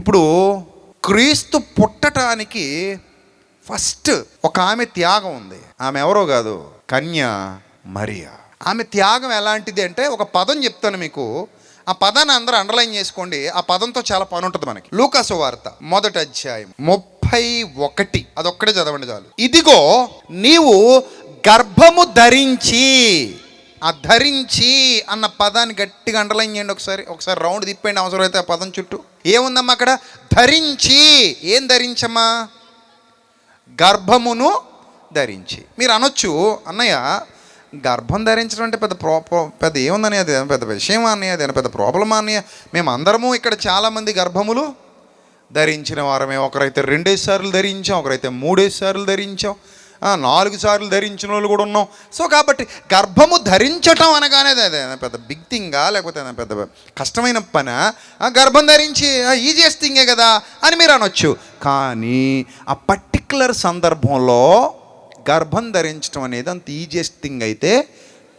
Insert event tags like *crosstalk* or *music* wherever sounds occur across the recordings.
ఇప్పుడు క్రీస్తు పుట్టటానికి ఫస్ట్ ఒక ఆమె త్యాగం ఉంది. ఆమె ఎవరో కాదు? కన్య మరియా. ఆమె త్యాగం ఎలాంటిది అంటే ఒక పదం చెప్తాను మీకు. ఆ పదాన్ని అందరూ అండర్లైన్ చేసుకోండి. ఆ పదంతో చాలా పని ఉంటుంది మనకి. లూకాసు వార్త మొదటి అధ్యాయం ముప్పై ఒకటి. అదొక్కడే చదవండి చాలు. ఇదిగో నీవు గర్భము ధరించి ఆ ధరించి అన్న పదాన్ని గట్టిగా అండర్లైన్ చేయండి ఒకసారి. ఒకసారి రౌండ్ తిప్పండి అవసరమైతే ఆ పదం చుట్టూ. ఏముందమ్మా అక్కడ? ధరించి. ఏం ధరించమ్మా? గర్భమును ధరించి. మీరు అనొచ్చు అన్నయ్య గర్భం ధరించడం అంటే పెద్ద ప్రో పెద్ద ఏముందని అది? పెద్ద విషయం అన్నయ్య? అది పెద్ద ప్రాబ్లమా అన్నయ్య? మేము అందరము ఇక్కడ చాలామంది గర్భములు ధరించిన వారమే. ఒకరైతే రెండేసార్లు ధరించాం ఒకరైతే మూడేసార్లు ధరించాం. నాలుగు సార్లు ధరించిన వాళ్ళు కూడా ఉన్నాం. సో కాబట్టి గర్భము ధరించటం అనగానే అదే పెద్ద బిగ్ థింగా లేకపోతే పెద్ద కష్టమైన పని? గర్భం ధరించి ఈజియస్ట్ థింగే కదా అని మీరు అనొచ్చు. కానీ ఆ పర్టిక్యులర్ సందర్భంలో గర్భం ధరించడం అనేది అంత ఈజియస్ట్ థింగ్ అయితే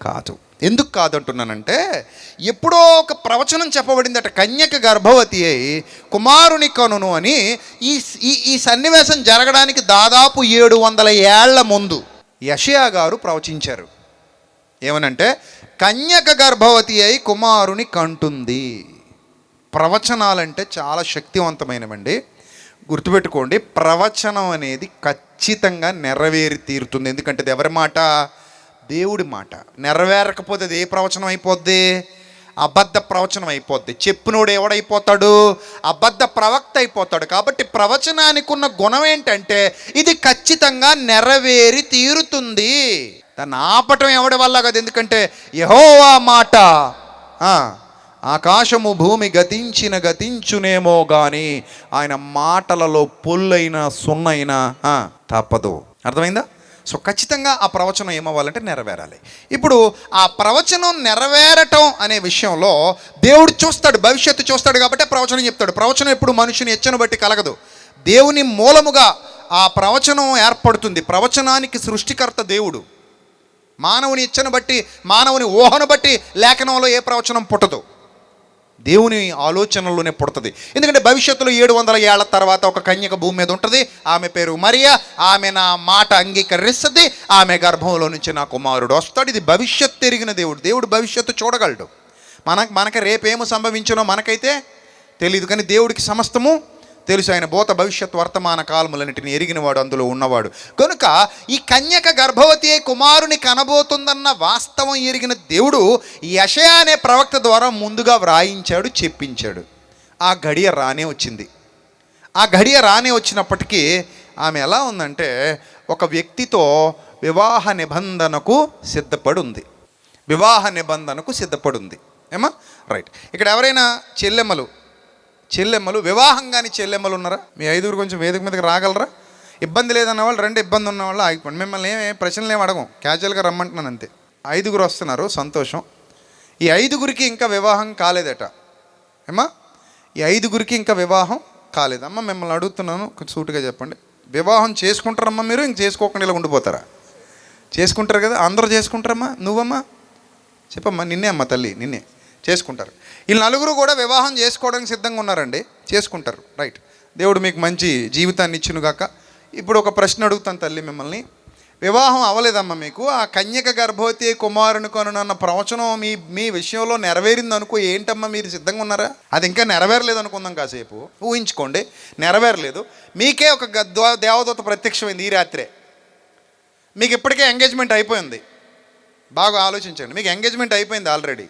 కాదు. ఎందుకు కాదంటున్నానంటే ఎప్పుడో ఒక ప్రవచనం చెప్పబడిందట కన్యక గర్భవతి అయి కుమారుని కనును అని ఈ ఈ ఈ సన్నివేశం జరగడానికి దాదాపు ఏడు వందల ఏళ్ళ ముందు యషయా గారు ప్రవచించారు. ఏమనంటే కన్యక గర్భవతి అయి కుమారుని కంటుంది. ప్రవచనాలంటే చాలా శక్తివంతమైనవండి. గుర్తుపెట్టుకోండి ప్రవచనం అనేది ఖచ్చితంగా నెరవేరి తీరుతుంది. ఎందుకంటే ఎవరి మాట? దేవుడి మాట నెరవేరకపోతే అది ఏ ప్రవచనం అయిపోద్ది? అబద్ధ ప్రవచనం అయిపోద్ది. చెప్పినోడు ఎవడైపోతాడు? అబద్ధ ప్రవక్త అయిపోతాడు. కాబట్టి ప్రవచనానికి ఉన్న గుణం ఏంటంటే ఇది ఖచ్చితంగా నెరవేరి తీరుతుంది. దాన్ని ఆపటం ఎవడి వల్ల కాదు? ఎందుకంటే యహోవా మాట ఆకాశము భూమి గతించిన గతించునేమో కానీ ఆయన మాటలలో పొల్లైనా సున్నైనా తప్పదు. అర్థమైందా? సో ఖచ్చితంగా ఆ ప్రవచనం ఏమవ్వాలంటే నెరవేరాలి. ఇప్పుడు ఆ ప్రవచనం నెరవేరటం అనే విషయంలో దేవుడు చూస్తాడు భవిష్యత్తు చూస్తాడు కాబట్టి ప్రవచనం చెప్తాడు. ప్రవచనం ఎప్పుడు మనుషుని ఎచ్చను బట్టి కలగదు. దేవుని మూలముగా ఆ ప్రవచనం ఏర్పడుతుంది. ప్రవచనానికి సృష్టికర్త దేవుడు. మానవుని ఇచ్చను బట్టి మానవుని ఊహను బట్టి లేఖనంలో ఏ ప్రవచనం పుట్టదు. దేవుని ఆలోచనలోనే పుడుతుంది. ఎందుకంటే భవిష్యత్తులో ఏడు వందల ఏళ్ళ తర్వాత ఒక కన్యక భూమి మీద ఉంటుంది. ఆమె పేరు మరియా. ఆమె నా మాట అంగీకరిస్తుంది. ఆమె గర్భంలో నుంచి నా కుమారుడు వస్తాడు. ఇది భవిష్యత్తు ఎరిగిన దేవుడు. దేవుడు భవిష్యత్తు చూడగలడు. మన మనకి రేపేమో సంభవించినో మనకైతే తెలియదు కానీ దేవుడికి సమస్తము తెలుసు ఆయన భూత భవిష్యత్ వర్తమాన కాలములన్నిటిని ఎరిగినవాడు అందులో ఉన్నవాడు. కనుక ఈ కన్యక గర్భవతి కుమారుని కనబోతుందన్న వాస్తవం ఎరిగిన దేవుడు యషయ అనే ప్రవక్త ద్వారా ముందుగా వ్రాయించాడు చెప్పించాడు. ఆ గడియ రానే వచ్చింది. ఆ గడియ రానే వచ్చినప్పటికీ ఆమె ఎలా ఉందంటే ఒక వ్యక్తితో వివాహ నిబంధనకు సిద్ధపడి ఉంది వివాహ నిబంధనకు సిద్ధపడి ఉంది ఏమా? రైట్. ఇక్కడ ఎవరైనా చెల్లెమ్మలు చెల్లెమ్మలు వివాహం కానీ చెల్లెమ్మలు ఉన్నారా? మీ ఐదుగురు కొంచెం వేదిక మీదకి రాగలరా? ఇబ్బంది లేదన్న వాళ్ళు రెండు ఇబ్బంది ఉన్న వాళ్ళు ఆగిపోండి. మిమ్మల్ని ఏమి ప్రశ్నలు ఏమి అడగం క్యాజువల్గా రమ్మంటున్నాను అంతే. ఐదుగురు వస్తున్నారు సంతోషం. ఈ ఐదుగురికి ఇంకా వివాహం కాలేదట. ఏమా ఈ ఐదుగురికి ఇంకా వివాహం కాలేదు. అమ్మ మిమ్మల్ని అడుగుతున్నాను కొంచెం సూటిగా చెప్పండి. వివాహం చేసుకుంటారమ్మా మీరు ఇంక చేసుకోకుండా ఇలా ఉండిపోతారా? చేసుకుంటారు కదా అందరూ చేసుకుంటారమ్మా? నువ్వమ్మా? చెప్పమ్మా నిన్నే అమ్మ తల్లి నిన్నే. చేసుకుంటారు. వీళ్ళు నలుగురు కూడా వివాహం చేసుకోవడానికి సిద్ధంగా ఉన్నారండి. చేసుకుంటారు. రైట్ దేవుడు మీకు మంచి జీవితాన్ని ఇచ్చినగాక ఇప్పుడు ఒక ప్రశ్న అడుగుతాను తల్లి మిమ్మల్ని. వివాహం అవ్వలేదమ్మా మీకు. ఆ కన్యక గర్భవతి కుమారుని కొనున్న ప్రవచనం మీ మీ విషయంలో నెరవేరింది అనుకో ఏంటమ్మా మీరు సిద్ధంగా ఉన్నారా? అది ఇంకా నెరవేరలేదు అనుకుందాం కాసేపు. ఊహించుకోండి. నెరవేరలేదు. మీకే ఒక గ- దేవదూత ప్రత్యక్షమైంది ఈ రాత్రే. మీకు ఇప్పటికే ఎంగేజ్మెంట్ అయిపోయింది. బాగా ఆలోచించండి. మీకు ఎంగేజ్మెంట్ అయిపోయింది ఆల్రెడీ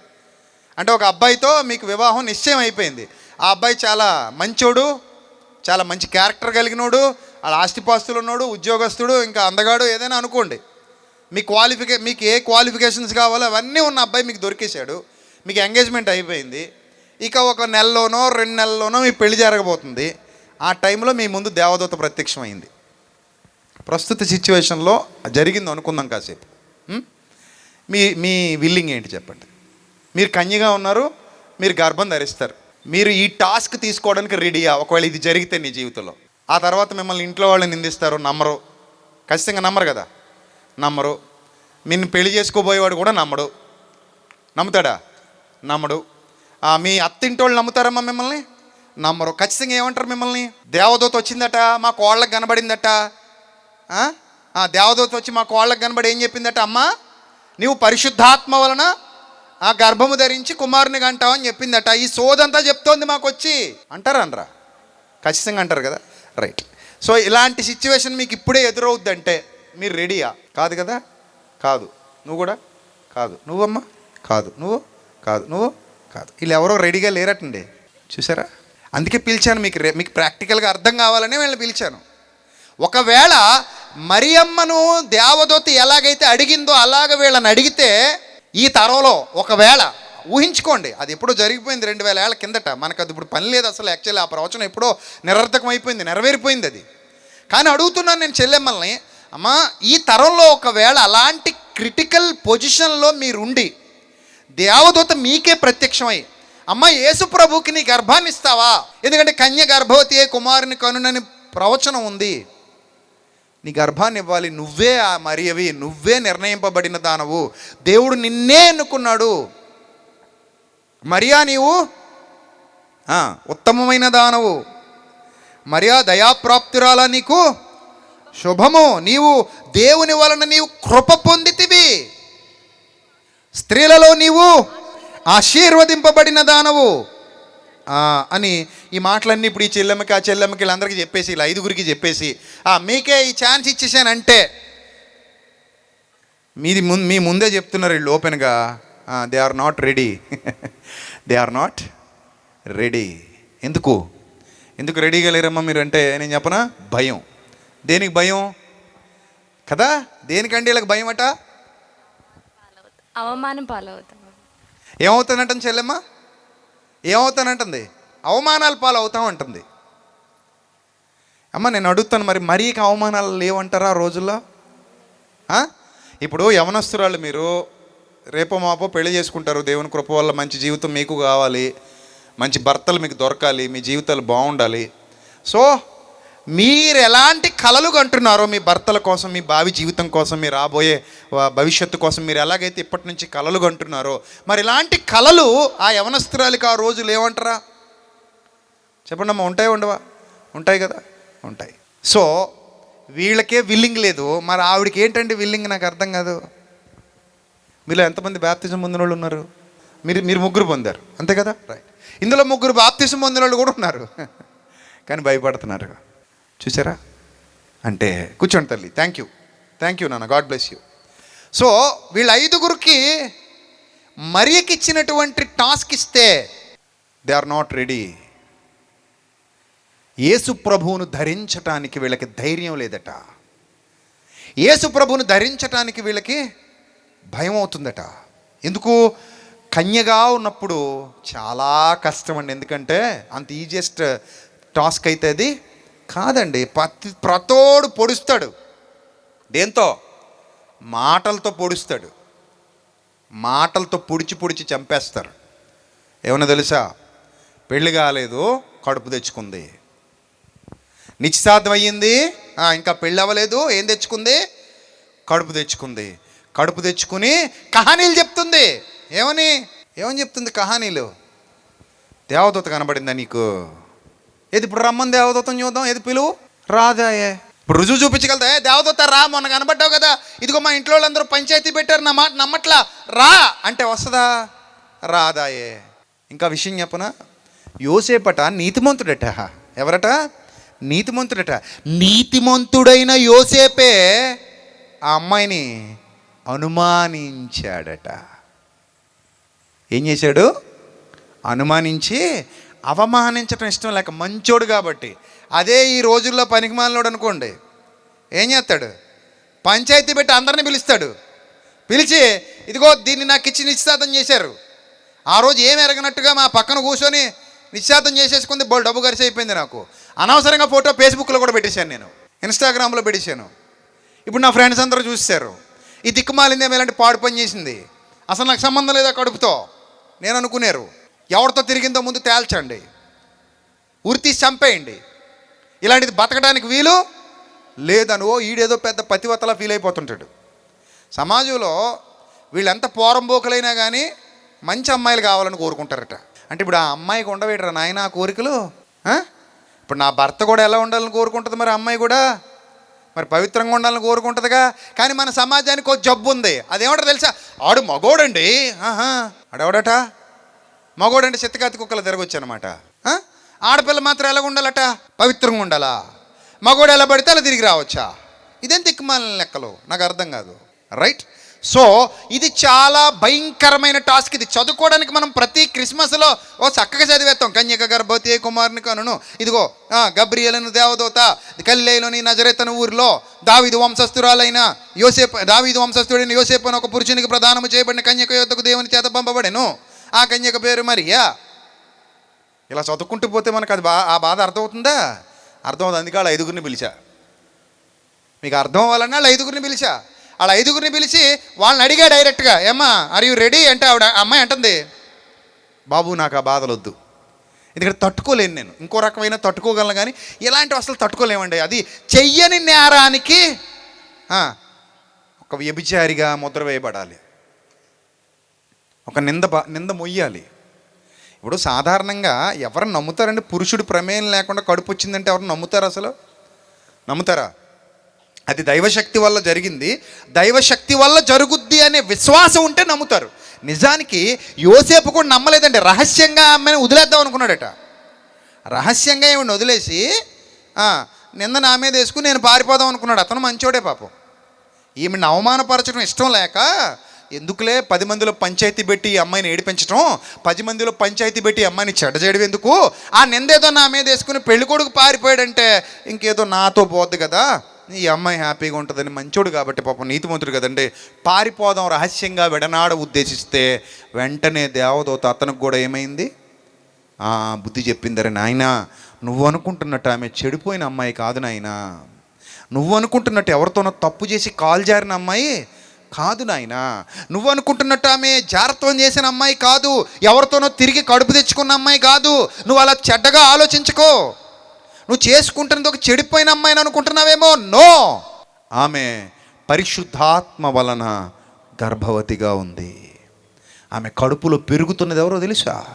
అంటే ఒక అబ్బాయితో మీకు వివాహం నిశ్చయం అయిపోయింది. ఆ అబ్బాయి చాలా మంచోడు చాలా మంచి క్యారెక్టర్ కలిగినోడు వాళ్ళ ఆస్తిపాస్తులు ఉన్నాడు ఉద్యోగస్తుడు ఇంకా అందగాడు ఏదైనా అనుకోండి. మీ క్వాలిఫికే మీకు ఏ క్వాలిఫికేషన్స్ కావాలో అవన్నీ ఉన్న అబ్బాయి మీకు దొరికేశాడు. మీకు ఎంగేజ్మెంట్ అయిపోయింది. ఇక ఒక నెలలోనో రెండు నెలల్లోనో మీ పెళ్ళి జరగబోతుంది. ఆ టైంలో మీ ముందు దేవదూత ప్రత్యక్షమైంది. ప్రస్తుత సిచ్యువేషన్లో జరిగింది అనుకుందాం కాసేపు. మీ మీ విల్లింగ్ ఏంటి చెప్పండి. మీరు కన్యగా ఉన్నారు మీరు గర్భం ధరిస్తారు. మీరు ఈ టాస్క్ తీసుకోవడానికి రెడీయా? ఒకవేళ ఇది జరిగితే నీ జీవితంలో. ఆ తర్వాత మిమ్మల్ని ఇంట్లో వాళ్ళు నిందిస్తారు నమ్మరు. ఖచ్చితంగా నమ్మరు కదా? నమ్మరు. నిన్ను పెళ్ళి చేసుకోబోయేవాడు కూడా నమ్మడు. నమ్ముతాడా? నమ్మడు. మీ అత్తింటోళ్ళు నమ్ముతారమ్మా మిమ్మల్ని? నమ్మరు. ఖచ్చితంగా ఏమంటారు మిమ్మల్ని? దేవదూత వచ్చిందట మా కోళ్ళకి కనబడిందట. దేవదూత వచ్చి మా కోళ్ళకి కనబడి ఏం చెప్పిందట అమ్మా? నీవు పరిశుద్ధాత్మ వలన ఆ గర్భము ధరించి కుమారుని కంటావు అని చెప్పిందట. ఈ సోదంతా చెప్తోంది మాకు వచ్చి అంటారా ఖచ్చితంగా అంటారు కదా? రైట్ సో ఇలాంటి సిచ్యువేషన్ మీకు ఇప్పుడే ఎదురవుద్దంటే మీరు రెడీయా కాదు కదా? కాదు. నువ్వు కూడా? కాదు. నువ్వమ్మా? కాదు. నువ్వు? కాదు. నువ్వు? కాదు. వీళ్ళు ఎవరో రెడీగా లేరటండి. చూసారా? అందుకే పిలిచాను మీకు రే మీకు ప్రాక్టికల్గా అర్థం కావాలని వీళ్ళని పిలిచాను. ఒకవేళ మరియమ్మను దేవదూత ఎలాగైతే అడిగిందో అలాగ వీళ్ళని అడిగితే ఈ తరంలో ఒకవేళ ఊహించుకోండి అది ఎప్పుడో జరిగిపోయింది రెండు వేల ఏళ్ళ కిందట. మనకు అది ఇప్పుడు పని లేదు అసలు యాక్చువల్లీ ఆ ప్రవచనం ఎప్పుడో నిరర్థకం అయిపోయింది నెరవేరిపోయింది అది. కానీ అడుగుతున్నాను నేను చెల్లెమ్మల్ని అమ్మా ఈ తరంలో ఒకవేళ అలాంటి క్రిటికల్ పొజిషన్లో మీరుండి దేవదూత మీకే ప్రత్యక్షమై అమ్మ యేసు ప్రభుకి నీ గర్భాన్ని ఇస్తావా? ఎందుకంటే కన్య గర్భవతి కుమారుని కనునని ప్రవచనం ఉంది. నీ గర్భాన్ని ఇవ్వాలి. నువ్వే ఆ మరియవి నువ్వే నిర్ణయింపబడిన దానవు. దేవుడు నిన్నే ఎన్నుకున్నాడు మరియా నీవు? ఉత్తమమైన దానవు. మరియా దయాప్రాప్తురాలా నీకు? శుభము. నీవు దేవుని వలన నీవు కృప పొందితివి. స్త్రీలలో నీవు ఆశీర్వదింపబడిన దానవు. అని ఈ మాటలన్నీ ఇప్పుడు ఈ చెల్లెమ్మకి ఆ చెల్లెమ్మకి వీళ్ళందరికీ చెప్పేసి ఇలా ఐదుగురికి చెప్పేసి ఆ, మీకే ఈ ఛాన్స్ ఇచ్చేసానంటే మీది ముందు మీ ముందే చెప్తున్నారు వీళ్ళు ఓపెన్గా they are not ready they are not ready ఎందుకు? ఎందుకు రెడీగా లేరమ్మా మీరు అంటే నేను చెప్పనా? భయం. దేనికి భయం? కదా? దేనికండి వీళ్ళకి భయం అట? అవమానం పాలవుతాం. ఏమవుతానంటుంది చెల్లెమ్మ? ఏమవుతానంటుంది? అవమానాలు పాలు అవుతాం అంటుంది అమ్మ నేను అడుగుతాను మరి మరీకి అవమానాలు లేవంటారా ఆ రోజుల్లో? ఇప్పుడు యవనస్తురాలు మీరు రేపో మాపో పెళ్ళి చేసుకుంటారు దేవుని కృప వల్ల మంచి జీవితం మీకు కావాలి మంచి భర్తలు మీకు దొరకాలి మీ జీవితాలు బాగుండాలి. సో మీరు ఎలాంటి కలలు కంటున్నారో మీ భర్తల కోసం మీ భావి జీవితం కోసం మీ రాబోయే భవిష్యత్తు కోసం మీరు ఎలాగైతే ఇప్పటి నుంచి కలలు కంటున్నారో మరి ఇలాంటి కలలు ఆ యవనస్త్రాలకి ఆ రోజులు ఏమంటారా చెప్పండి అమ్మా ఉంటాయి ఉండవా? ఉంటాయి కదా ఉంటాయి. సో వీళ్ళకే విల్లింగ్ లేదు. మరి ఆవిడకి ఏంటండి విల్లింగ్ నాకు అర్థం కాదు. మీలో ఎంతమంది బ్యాప్తిజం పొందిన వాళ్ళు ఉన్నారు? మీరు మీరు ముగ్గురు పొందారు. అంతే కదా? రైట్ ఇందులో ముగ్గురు బాప్తిజం పొందిన వాళ్ళు కూడా ఉన్నారు. *laughs* కానీ భయపడుతున్నారు. చూసారా? అంటే కూర్చోండి తల్లి. థ్యాంక్ యూ థ్యాంక్ యూ నాన్న. గాడ్ బ్లెస్ యూ సో వీళ్ళ ఐదుగురికి మరియకి ఇచ్చినటువంటి టాస్క్ ఇస్తే దే ఆర్ నాట్ రెడీ యేసు ప్రభువును ధరించటానికి వీళ్ళకి ధైర్యం లేదట. యేసు ప్రభువును ధరించటానికి వీళ్ళకి భయం అవుతుందట. ఎందుకు? కన్యగా ఉన్నప్పుడు చాలా కష్టం అండి ఎందుకంటే అంత ఈజియెస్ట్ టాస్క్ అయితే అది. కాదండి ప్రతి ప్రతోడు పొడుస్తాడు. దేంతో? మాటలతో పొడుస్తాడు. మాటలతో పొడిచి పొడిచి చంపేస్తారు. ఏమన్నా తెలుసా? పెళ్ళి కాలేదు కడుపు తెచ్చుకుంది. నిశ్చితార్థం అయ్యింది ఇంకా పెళ్ళి అవ్వలేదు ఏం తెచ్చుకుంది? కడుపు తెచ్చుకుంది. కడుపు తెచ్చుకుని కహానీలు చెప్తుంది. ఏమని? ఏమని చెప్తుంది కహానీలు? దేవదూత కనబడిందా నీకు? ఏది ఇప్పుడు రమ్మని దేవదూతను చూద్దాం? ఏది పిలువు? రాదాయే ఇప్పుడు రుజువు చూపించగలుగుతా. ఏ దేవదూత రా మొన్న కనబడ్డావు కదా. ఇదిగో మా ఇంట్లో వాళ్ళందరూ పంచాయతీ పెట్టారు నా మాట నమ్మట్లా? రా! అంటే వస్తుందా? రాదాయే. ఇంకా విషయం చెప్పనా? యోసేపట నీతిమంతుడట. ఎవరట? నీతిమంతుడట. నీతిమంతుడైన యోసేపే ఆ అమ్మాయిని అనుమానించాడట. ఏం చేశాడు? అనుమానించి అవమానించడం ఇష్టం లేక మంచోడు కాబట్టి. అదే ఈ రోజుల్లో పనికిమాలినోడు అనుకోండి. ఏం చేస్తాడు? పంచాయతీ పెట్టి అందరిని పిలుస్తాడు. పిలిచి ఇదిగో దీన్ని నాకు ఇచ్చి నిశ్చితార్థం చేశారు. ఆ రోజు ఏం ఎరగనట్టుగా మా పక్కన కూర్చొని నిశ్చితార్థం చేసేసుకుంది బోల్ డబ్బు ఖర్చు అయిపోయింది నాకు. అనవసరంగా ఫోటో ఫేస్బుక్లో కూడా పెట్టేశాను నేను. ఇన్స్టాగ్రామ్లో పెట్టేశాను. ఇప్పుడు నా ఫ్రెండ్స్ అందరూ చూశారు. ఈ దిక్కుమాలిందేమో ఇలాంటి పాడు పని చేసింది. అసలు నాకు సంబంధం లేదా కడుపుతో? నేను అనుకునేరు. ఎవరితో తిరిగిందో ముందు తేల్చండి. ఉరి తీసి చంపేయండి. ఇలాంటిది బతకడానికి వీలు లేదని ఓ ఈడేదో పెద్ద పతివతలా ఫీల్ అయిపోతుంటాడు. సమాజంలో వీళ్ళెంత పోరంబోకులైనా కానీ మంచి అమ్మాయిలు కావాలని కోరుకుంటారట. అంటే ఇప్పుడు ఆ అమ్మాయికి ఉండవేటరా నాయన ఆ కోరికలు? ఇప్పుడు నా భర్త కూడా ఎలా ఉండాలని కోరుకుంటుంది మరి అమ్మాయి కూడా? మరి పవిత్రంగా ఉండాలని కోరుకుంటుందిగా? కానీ మన సమాజానికి ఒక జబ్బు ఉంది అదేమంటారు తెలుసా? ఆడు మగోడండి. ఆహా. ఆడెవడట? మగోడంటే చిత్తకాతి కుక్కలు తిరగొచ్చు అనమాట ఆడపిల్ల మాత్రం ఎలా ఉండాలట? పవిత్రంగా ఉండాలా? మగోడు ఎలా పడితే అలా తిరిగి రావచ్చా? ఇదేం తిక్కుమాలిన లెక్కలు? నాకు అర్థం కాదు. రైట్ సో ఇది చాలా భయంకరమైన టాస్క్. ఇది చదువుకోవడానికి మనం ప్రతి క్రిస్మస్లో ఓ చక్కగా చదివేస్తాం. కన్యక గర్భవతి కుమారుని కనును. ఇదిగో గబ్రియలను దేవదూత కల్లేలోని నజరేతన ఊరిలో దావిదు వంశస్థురాలైన యోసేపు దావిదు వంశస్థుడైన యోసేపు అని ఒక పురుషునికి ప్రదానము చేయబడిన కన్యక యోధకు దేవుని చేత పంపబడెను. ఆ కన్యక పేరు మరియా? ఇలా చదువుకుంటూ పోతే మనకు అది బా ఆ బాధ అర్థమవుతుందా? అర్థమవుతుంది. అందుకే వాళ్ళ ఐదుగురిని పిలిచా. మీకు అర్థం అవ్వాలన్నా వాళ్ళ ఐదుగురిని పిలిచా. వాళ్ళ ఐదుగురిని పిలిచి వాళ్ళని అడిగా డైరెక్ట్గా. ఏమ్మా ఆర్ యూ రెడీ అంటే ఆవిడ అమ్మాయి అంటుంది బాబు నాకు ఆ బాధలు వద్దు ఎందుకంటే తట్టుకోలేను నేను. ఇంకో రకమైన తట్టుకోగలను కానీ ఇలాంటివి అసలు తట్టుకోలేమండి అది చెయ్యని నేరానికి ఒక వ్యభిచారిగా ముద్ర వేయబడాలి. ఒక నింద నింద మొయ్యాలి. ఇప్పుడు సాధారణంగా ఎవరు నమ్ముతారండి? పురుషుడు ప్రమేయం లేకుండా కడుపు వచ్చిందంటే ఎవరు నమ్ముతారు అసలు? నమ్ముతారా? అది దైవశక్తి వల్ల జరిగింది. దైవశక్తి వల్ల జరుగుద్ది అనే విశ్వాసం ఉంటే నమ్ముతారు. నిజానికి యోసేపు కూడా నమ్మలేదండి. రహస్యంగా ఆమెను వదిలేద్దాం అనుకున్నాడట. రహస్యంగా ఏమిటి వదిలేసి ఆ, నా మీద వేసుకుని నేను పారిపోదాం అనుకున్నాడు. అతను మంచోడే పాపం. ఈమెను అవమానపరచడం ఇష్టం లేక ఎందుకులే పది మందిలో పంచాయతీ పెట్టి ఈ అమ్మాయిని ఏడిపించడం పది మందిలో పంచాయతీ పెట్టి ఈ అమ్మాయిని చెడ్డ చేయడం ఎందుకు? ఆ నిందేదో నా మీద వేసుకుని పెళ్ళి కొడుకు పారిపోయాడంటే ఇంకేదో నాతో పోద్ది కదా? ఈ అమ్మాయి హ్యాపీగా ఉంటుందని మంచోడు కాబట్టి పాపం నీతిమంతుడు కదండి. పారిపోదాం రహస్యంగా విడనాడ ఉద్దేశిస్తే వెంటనే దేవదూత అతనికి కూడా ఏమైంది? ఆ, బుద్ధి చెప్పిందరే నాయన నువ్వు అనుకుంటున్నట్టు ఆమె చెడిపోయిన అమ్మాయి కాదు నాయన. నువ్వు అనుకుంటున్నట్టు ఎవరితోనో తప్పు చేసి కాల్ జారిన అమ్మాయి కాదు నాయన. నువ్వు అనుకుంటున్నట్టు ఆమె జారత్వం చేసిన అమ్మాయి కాదు. ఎవరితోనో తిరిగి కడుపు తెచ్చుకున్న అమ్మాయి కాదు. నువ్వు అలా చెడ్డగా ఆలోచించుకో. నువ్వు చేసుకుంటున్నది ఒక చెడిపోయిన అమ్మాయిని అనుకుంటున్నావేమో? నో! ఆమె పరిశుద్ధాత్మ వలన గర్భవతిగా ఉంది. ఆమె కడుపులో పెరుగుతున్నది ఎవరో తెలుసా?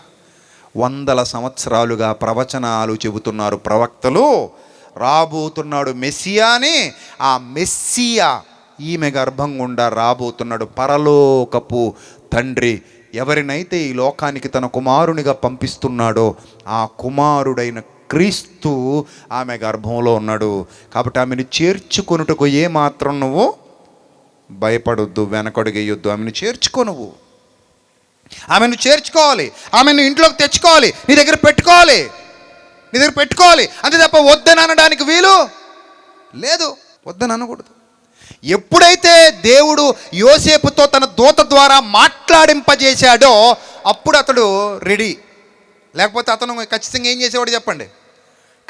వందల సంవత్సరాలుగా ప్రవచనాలు చెబుతున్నారు ప్రవక్తలు. రాబోతున్నాడు మెస్సియా అని ఆ మెస్సియా ఈమె గర్భం గుండా రాబోతున్నాడు పరలోకపు తండ్రి. ఎవరినైతే ఈ లోకానికి తన కుమారునిగా పంపిస్తున్నాడో ఆ కుమారుడైన క్రీస్తు ఆమె గర్భంలో ఉన్నాడు. కాబట్టి ఆమెను చేర్చుకొనుటకు ఏ మాత్రం నువ్వు భయపడొద్దు వెనకడుగేయొద్దు ఆమెను చేర్చుకో నువ్వు. ఆమెను చేర్చుకోవాలి. ఆమెను ఇంట్లోకి తెచ్చుకోవాలి. నీ దగ్గర పెట్టుకోవాలి. నీ దగ్గర పెట్టుకోవాలి. అంతే తప్ప వద్దని అనడానికి వీలు లేదు. వద్దని అనకూడదు. ఎప్పుడైతే దేవుడు యోసేపుతో తన దూత ద్వారా మాట్లాడింపజేశాడో అప్పుడు అతడు రెడీ లేకపోతే అతను ఖచ్చితంగా ఏం చేసేవాడు చెప్పండి?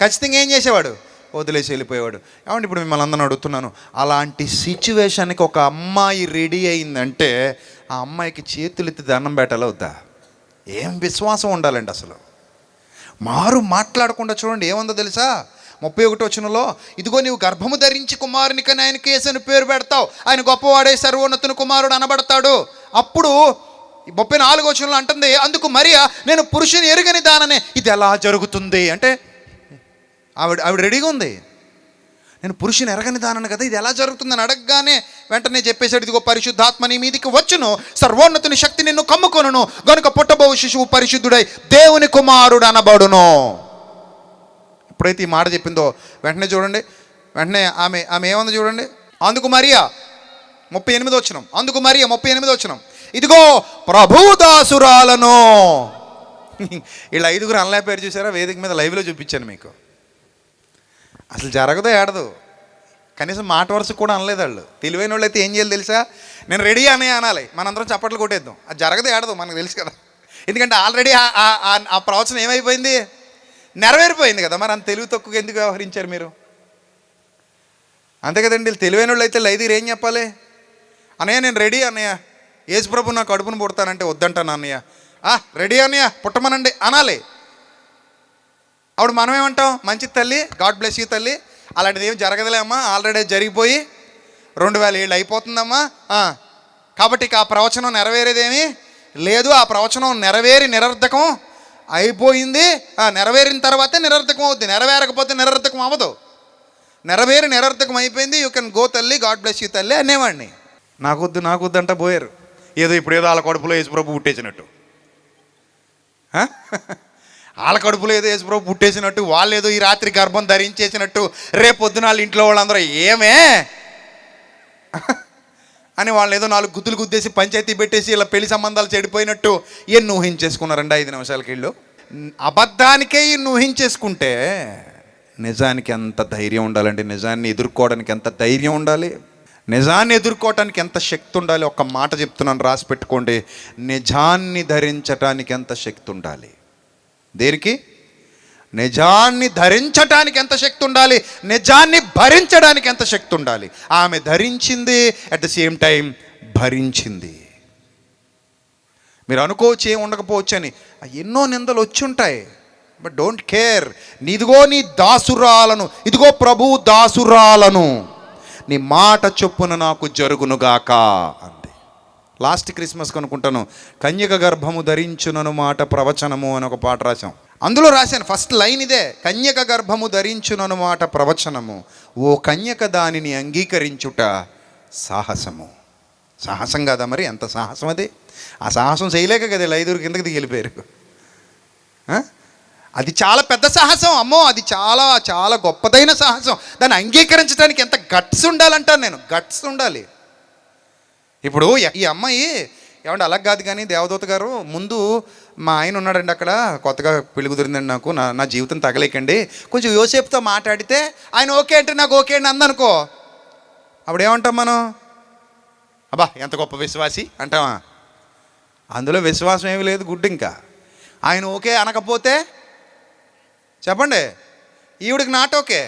ఖచ్చితంగా ఏం చేసేవాడు? వదిలేసి వెళ్ళిపోయేవాడు. ఏమంటే ఇప్పుడు మిమ్మల్ని అందరిని అడుగుతున్నాను. అలాంటి సిచ్యువేషన్కి ఒక అమ్మాయి రెడీ అయిందంటే ఆ అమ్మాయికి చేతులు ఎత్తి దండం పెట్టాలి వద్దా? ఏం విశ్వాసం ఉండాలండి అసలు? మారు మాట్లాడకుండా చూడండి ఏముందో తెలుసా? ముప్పై ఒకటి వచనంలో ఇదిగో నీవు గర్భము ధరించి కుమారునికి ఆయన కేసుని పేరు పెడతావు. ఆయన గొప్పవాడే సర్వోన్నతుని కుమారుడు అనబడతాడు. అప్పుడు ఈ ముప్పై నాలుగు వచనంలో అంటుంది అందుకు మరియా నేను పురుషుని ఎరుగని దాననే. ఇది ఎలా జరుగుతుంది? అంటే ఆవిడ ఆవిడ రెడీగా ఉంది. నేను పురుషుని ఎరగని దానను కదా ఇది ఎలా జరుగుతుందని అడగగానే వెంటనే చెప్పేశాడు ఇదిగో పరిశుద్ధాత్మ నీ మీదికి వచ్చును. సర్వోన్నతుని శక్తి నిన్ను కమ్ముకొనును. గనుక పుట్టబో శిశువు పరిశుద్ధుడై దేవుని కుమారుడు అనబడును. ఎప్పుడైతే ఈ మాట చెప్పిందో వెంటనే చూడండి. వెంటనే ఆమె ఆమె ఏమంది చూడండి? అందుకు మరియా ముప్పై ఎనిమిది వచ్చినాం. అందుకు మరియా ముప్పై ఎనిమిది వచ్చినాం. ఇదిగో ప్రభుదాసురాలను వీళ్ళు ఐదుగురు అన్లై పేరు చూసారా? వేదిక మీద లైవ్లో చూపించాను మీకు. అసలు జరగదో ఏడదు. కనీసం మాట వరుస కూడా అనలేదు వాళ్ళు. తెలివైన వాళ్ళు అయితే ఏం చేయాలి తెలుసా? నేను రెడీ అనే అనాలి. మనందరం చప్పట్లు కొట్టేద్దాం. అది జరగదు ఏడదు మనకు తెలుసు కదా. ఎందుకంటే ఆల్రెడీ ఆ ప్రవచనం ఏమైపోయింది? నెరవేరిపోయింది కదా మరి అంత తెలివి తక్కువ ఎందుకు వ్యవహరించారు మీరు? అంతే కదండి వీళ్ళు తెలివైన వాళ్ళు అయితే ఐదుగురు ఏం చెప్పాలి? అన్నయ్య నేను రెడీ అన్నయ్య. ఏసుప్రభు నా కడుపును పుడతానంటే వద్దంటాను అన్నయ్య. ఆ రెడీ అన్నయ్య పుట్టమనండి అనాలి. అప్పుడు మనం ఏమంటాం? మంచి తల్లి గాడ్ బ్లెస్ యూ తల్లి. అలాంటిది ఏం జరగదులే అమ్మా ఆల్రెడీ జరిగిపోయి రెండు వేల ఏళ్ళు అయిపోతుందమ్మా. కాబట్టి ఇక ఆ ప్రవచనం నెరవేరేదేమి లేదు. ఆ ప్రవచనం నెరవేరి నిరర్ధకం అయిపోయింది. ఆ, నెరవేరిన తర్వాతే నిరర్థకం అవుతుంది నెరవేరకపోతే నిరర్థకం అవ్వదు నెరవేరి నిరర్థకం అయిపోయింది యూ కెన్ గో తల్లి గాడ్ బ్లెస్ యూ తల్లి అనేవాడిని. నాకొద్దు నాకొద్దు అంట పోయారు ఏదో ఇప్పుడు ఏదో వాళ్ళ కడుపులో యేసుప్రభు పుట్టేసినట్టు. వాళ్ళ కడుపులో ఏదో యేసుప్రభు పుట్టేసినట్టు వాళ్ళు ఏదో ఈ రాత్రి గర్భం ధరించేసినట్టు రేపు పొద్దున వాళ్ళ ఇంట్లో వాళ్ళందరూ ఏమే? అని వాళ్ళు ఏదో నాలుగు గుద్దులు గుద్దేసి పంచాయతీ పెట్టేసి ఇలా పెళ్ళి సంబంధాలు చెడిపోయినట్టు ఎన్ని ఊహించేసుకున్నారండి ఐదు నిమిషాలకి వీళ్ళు? అబద్ధానికే ఇన్ని ఊహించేసుకుంటే నిజానికి ఎంత ధైర్యం ఉండాలండి? నిజాన్ని ఎదుర్కోవడానికి ఎంత ధైర్యం ఉండాలి? నిజాన్ని ఎదుర్కోవటానికి ఎంత శక్తి ఉండాలి? ఒక్క మాట చెప్తున్నాను రాసి పెట్టుకోండి. నిజాన్ని ధరించటానికి ఎంత శక్తి ఉండాలి? దేనికి? నిజాన్ని ధరించటానికి ఎంత శక్తి ఉండాలి? నిజాన్ని భరించడానికి ఎంత శక్తి ఉండాలి? ఆమె ధరించింది అట్ ద సేమ్ టైం భరించింది. మీరు అనుకోవచ్చు ఏం ఉండకపోవచ్చు అని ఎన్నో నిందలు వచ్చి ఉంటాయి బట్ డోంట్ కేర్ నీదిగో నీ దాసురాలను ఇదిగో ప్రభు దాసురాలను. నీ మాట చొప్పున నాకు జరుగునుగాక అంది. లాస్ట్ క్రిస్మస్ అనుకుంటాను కన్యక గర్భము ధరించునను మాట ప్రవచనము అని ఒక పాట రాశాం. అందులో రాశాను ఫస్ట్ లైన్ ఇదే కన్యక గర్భము ధరించుననమాట ప్రవచనము. ఓ కన్యక దానిని అంగీకరించుట సాహసము. సాహసం కాదా మరి? ఎంత సాహసం అది? ఆ సాహసం చేయలేక కదా ఐదుగురు కిందకి దిగిలిపోయారు. అది చాలా పెద్ద సాహసం అమ్మో అది చాలా చాలా గొప్పదైన సాహసం. దాన్ని అంగీకరించడానికి ఎంత గట్స్ ఉండాలంటాను నేను గట్స్ ఉండాలి. ఇప్పుడు ఈ అమ్మాయి ఏమంటే అలా కాదు కానీ దేవదూత గారు ముందు మా ఆయన ఉన్నాడండి అక్కడ కొత్తగా పెళ్ళి కుదిరిందండి నాకు నా నా జీవితం తగలేకండి. కొంచెం యోసేపుతో మాట్లాడితే ఆయన ఓకే అంటే నాకు ఓకే అండి అందనుకో. అప్పుడు ఏమంటాం మనం? అబ్బా ఎంత గొప్ప విశ్వాసి అంటావా? అందులో విశ్వాసం ఏమి లేదు గుడ్డు ఇంకా. ఆయన ఓకే అనకపోతే చెప్పండి ఈవిడికి నాట్ ఓకే.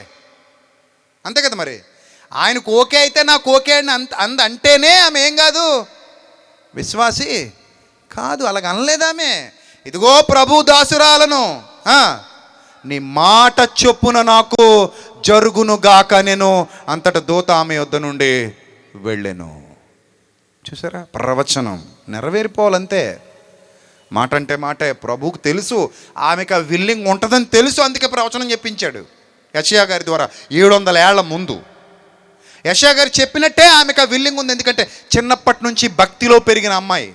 అంతే కదా మరి? ఆయనకు ఓకే అయితే నాకు ఓకే అని అంత అంద అంటేనే ఆమె ఏం కాదు? విశ్వాసి? కాదు అలాగ అనలేదామే. ఇదిగో ప్రభు దాసురాలను. నీ మాట చొప్పున నాకు జరుగును గాక నేను అంతట దూత ఆమె వద్ద నుండి వెళ్ళాను. చూసారా? ప్రవచనం. నెరవేరిపోవాలంతే. మాట అంటే మాటే ప్రభువుకు తెలుసు ఆమెకు ఆ విల్లింగ్ ఉంటుందని తెలుసు అందుకే ప్రవచనం చెప్పించాడు యషయా గారి ద్వారా ఏడు వందల ఏళ్ళ ముందు. యశా గారు చెప్పినట్టే ఆమెకు ఆ విల్లింగ్ ఉంది. ఎందుకంటే చిన్నప్పటి నుంచి భక్తిలో పెరిగిన అమ్మాయి.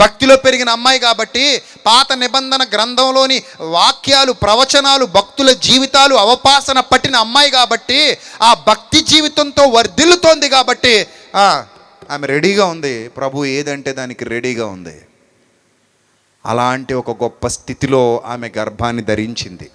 భక్తిలో పెరిగిన అమ్మాయి కాబట్టి పాత నిబంధన గ్రంథంలోని వాక్యాలు ప్రవచనాలు భక్తుల జీవితాలు అవపాసన పట్టిన అమ్మాయి కాబట్టి ఆ భక్తి జీవితంతో వర్ధిల్లుతోంది కాబట్టి ఆమె రెడీగా ఉంది. ప్రభు ఏదంటే దానికి రెడీగా ఉంది. అలాంటి ఒక గొప్ప స్థితిలో ఆమె గర్భాన్ని ధరించింది.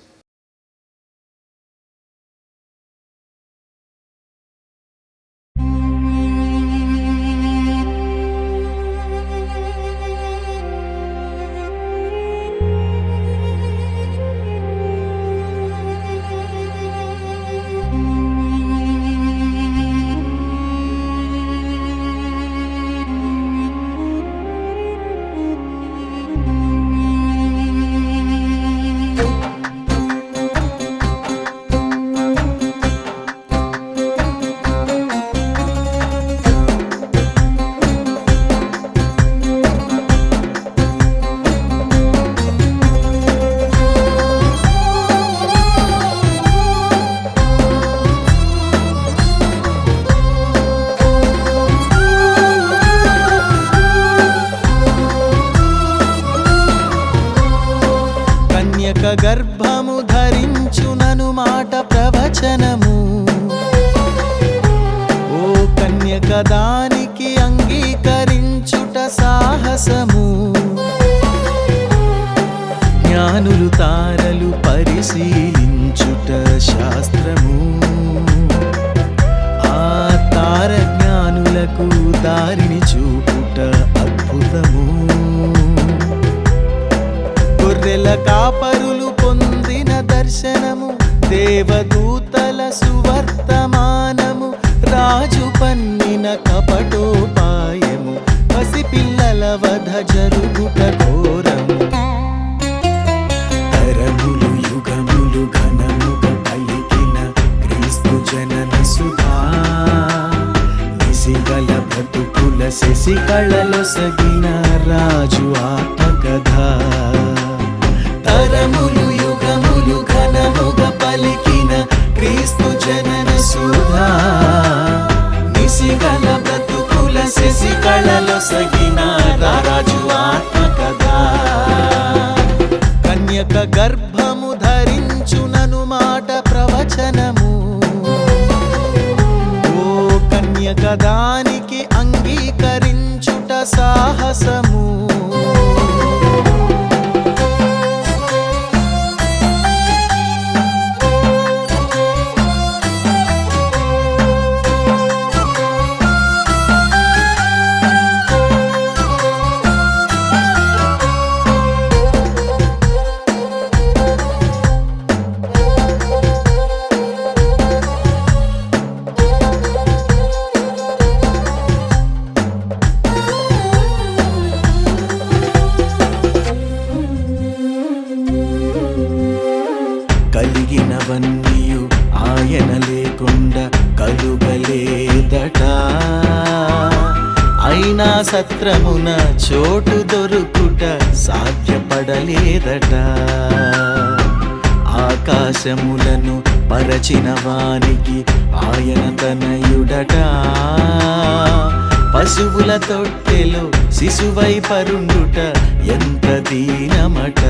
సాహసము. జ్ఞానులు తారలు పరిశీలించుట శాస్త్రము. ఆ తార జ్ఞానులకు దారిని చూపుట అద్భుతము. గొర్రెల కాపరులు పొందిన దర్శనము దేవదూతల సువర్తమానము రాజు పన్నిన పసిపిల్లల వధ జరుగుట ఘోరం తరములు యుగములు ఘనముగ పలికిన క్రీస్తు జనన సుధా. నిసిగల బ్రతుకుల శశికళలో సగిన రాజు ఆత్మకథ. మాత్రమున చోటు దొరుకుట సాధ్యపడలేదట. ఆకాశములను పరచిన వానికి ఆయన తనయుడట పశువుల తొట్టెలో శిశువై పరుండుట ఎంత దీనమట.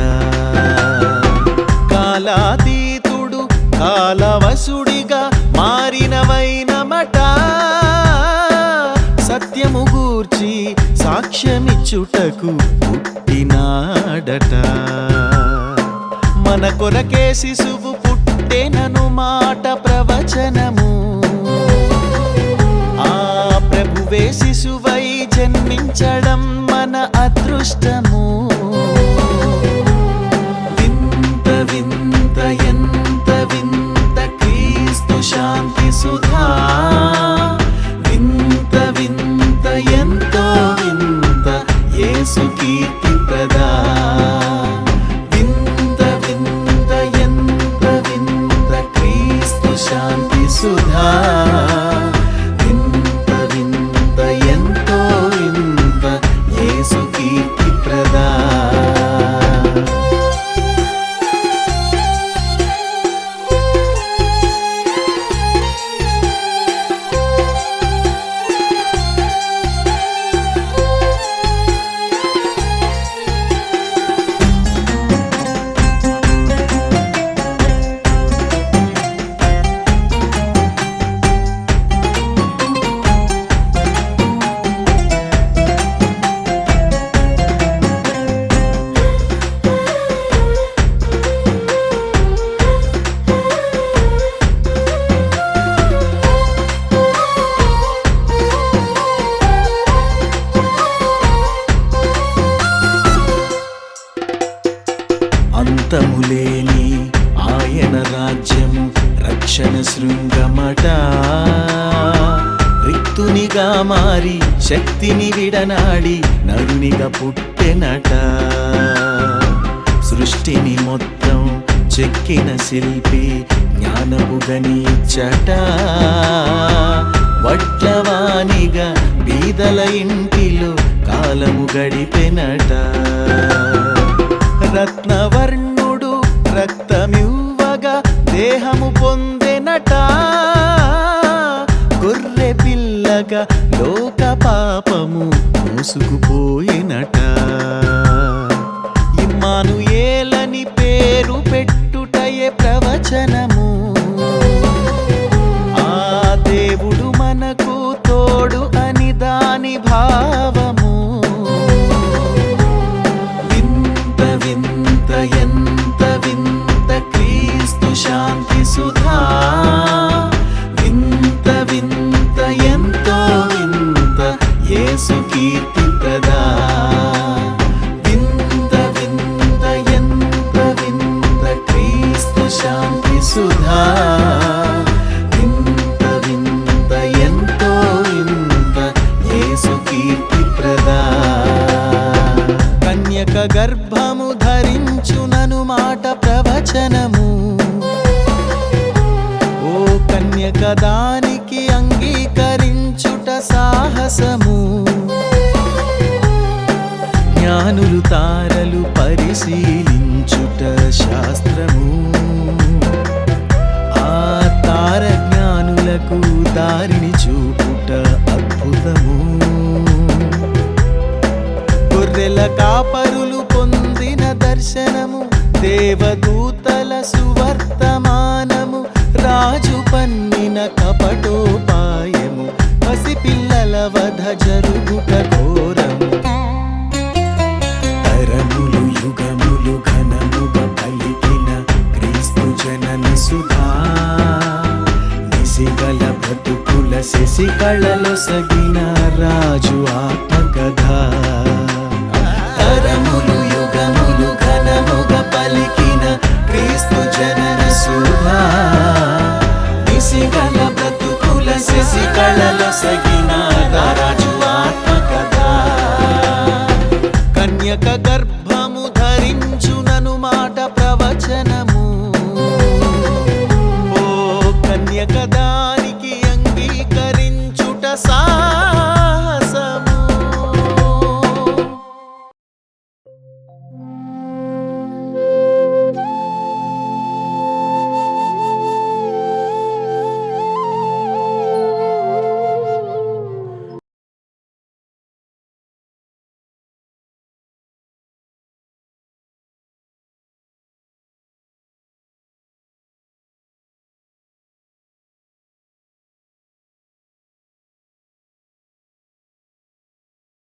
కాలాతీతుడు కాలవసుడిగా మారినవైనమట. సత్యముగు క్షమించుటకు పుట్టినాడట. మన కొరకే శిశువు పుట్టేనను మాట ప్రవచనము. ఆ ప్రభువే శిశువై జన్మించడం నరునిగా మారి శక్తిని విడనాడి నరునిగా పుట్టెనట సృష్టిని మొత్తం చెక్కిన శిల్పి జ్ఞానపు గణించట వట్లవాణిగా బీదల ఇంటిలో కాలము గడిపెనట రత్నవర్ణుడు రక్తమివ్వగా దేహము పొందెనట గొర్రె పిల్లగా లోక పాపము మూసుకుపోయినట. ఇమ్మాను ఏలని పేరు పెట్టుటయే ప్రవచన.